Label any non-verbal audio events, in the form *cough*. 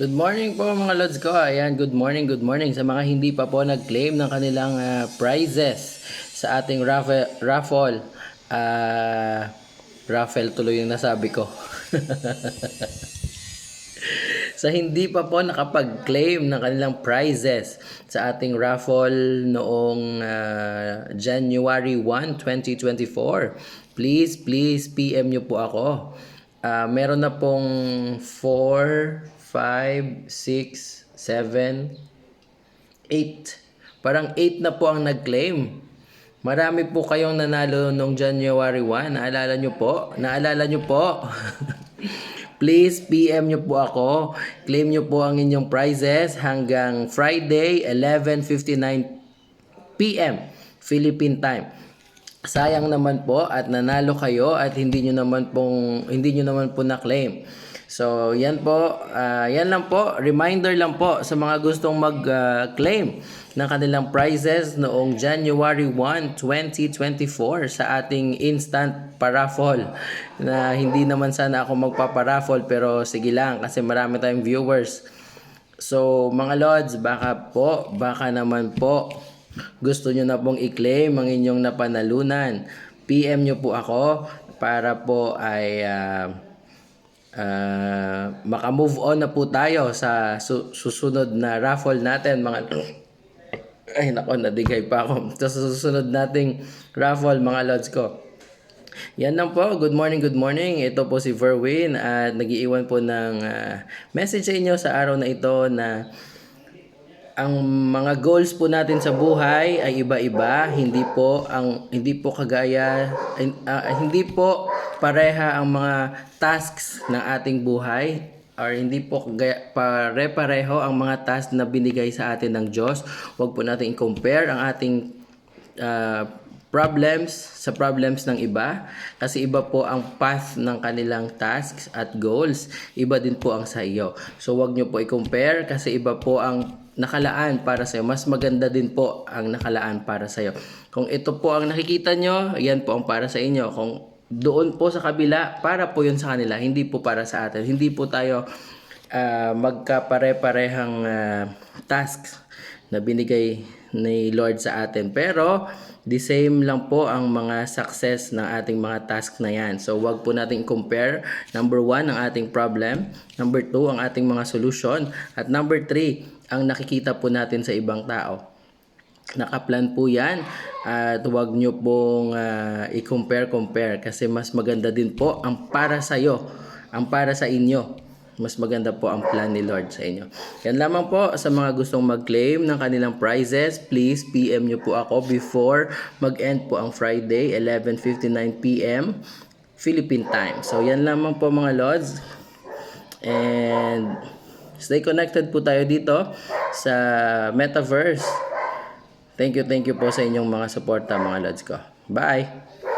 Good morning po mga lods ko. Ayan, good morning, good morning sa mga hindi pa po nag-claim ng kanilang ah, prizes sa ating raffle. raffle. Ah, raffle tuloy yung nasabi ko. *laughs* sa hindi pa po nakapag-claim ng kanilang prizes sa ating raffle noong ah, January 1, 2024. Please, please PM nyo po ako. Ah, meron na pong 4, 5, 6, 7, 8. Parang 8 na po ang nag-claim. Marami po kayong nanalo nung January 1. Naalala nyo po? Naalala nyo po? *laughs* Please PM nyo po ako. Claim nyo po ang inyong prizes hanggang Friday 11.59 PM Philippine time. Sayang naman po at nanalo kayo at hindi nyo naman pong hindi nyo naman po na-claim. So, yan po, ah, yan lang po, reminder lang po sa mga gustong mag-claim ng kanilang prizes noong January 1, 2024 sa ating instant paraffle na hindi naman sana ako magpaparaffle pero sige lang kasi marami tayong viewers. So, mga lords, baka po, baka naman po, gusto nyo na pong i-claim ang inyong napanalunan. PM nyo po ako para po ay ah, ah, maka-move on na po tayo sa su- susunod na raffle natin, mga ay nako, nadigay pa ako. *laughs* Sa susunod nating raffle, mga lords ko. Yan lang po. Good morning, good morning. Ito po si Verwin at nagiiwan po ng ah, message sa inyo sa araw na ito na ang mga goals po natin sa buhay ay iba-iba, hindi po ang hindi po kagaya ay- ah, hindi po pareha ang mga tasks ng ating buhay or hindi po pare-pareho ang mga tasks na binigay sa atin ng Diyos. Huwag po natin i-compare ang ating ah, problems sa problems ng iba kasi iba po ang path ng kanilang tasks at goals. Iba din po ang sa iyo. So wag niyo po i-compare kasi iba po ang nakalaan para sa iyo mas maganda din po ang nakalaan para sa iyo kung ito po ang nakikita nyo yan po ang para sa inyo. Kung doon po sa kabila para po yun sa kanila hindi po para sa atin hindi po tayo ah, magkapare-parehang ah, tasks na binigay ni Lord sa atin. Pero, the same lang po ang mga success ng ating mga task na yan. So, wag po natin compare. Number one, ang ating problem. Number two, ang ating mga solution. At number three, ang nakikita po natin sa ibang tao. Nakaplan po yan at huwag nyo pong ah, i-compare-compare kasi mas maganda din po ang para sa iyo, ang para sa inyo. Mas maganda po ang plan ni Lord sa inyo. Yan lamang po sa mga gustong mag-claim ng kanilang prizes. Please PM nyo po ako before mag-end po ang Friday 11.59pm Philippine time. So yan lamang po mga Lords. And stay connected po tayo dito sa Metaverse. Thank you, thank you po sa inyong mga suporta mga Lods ko. Bye!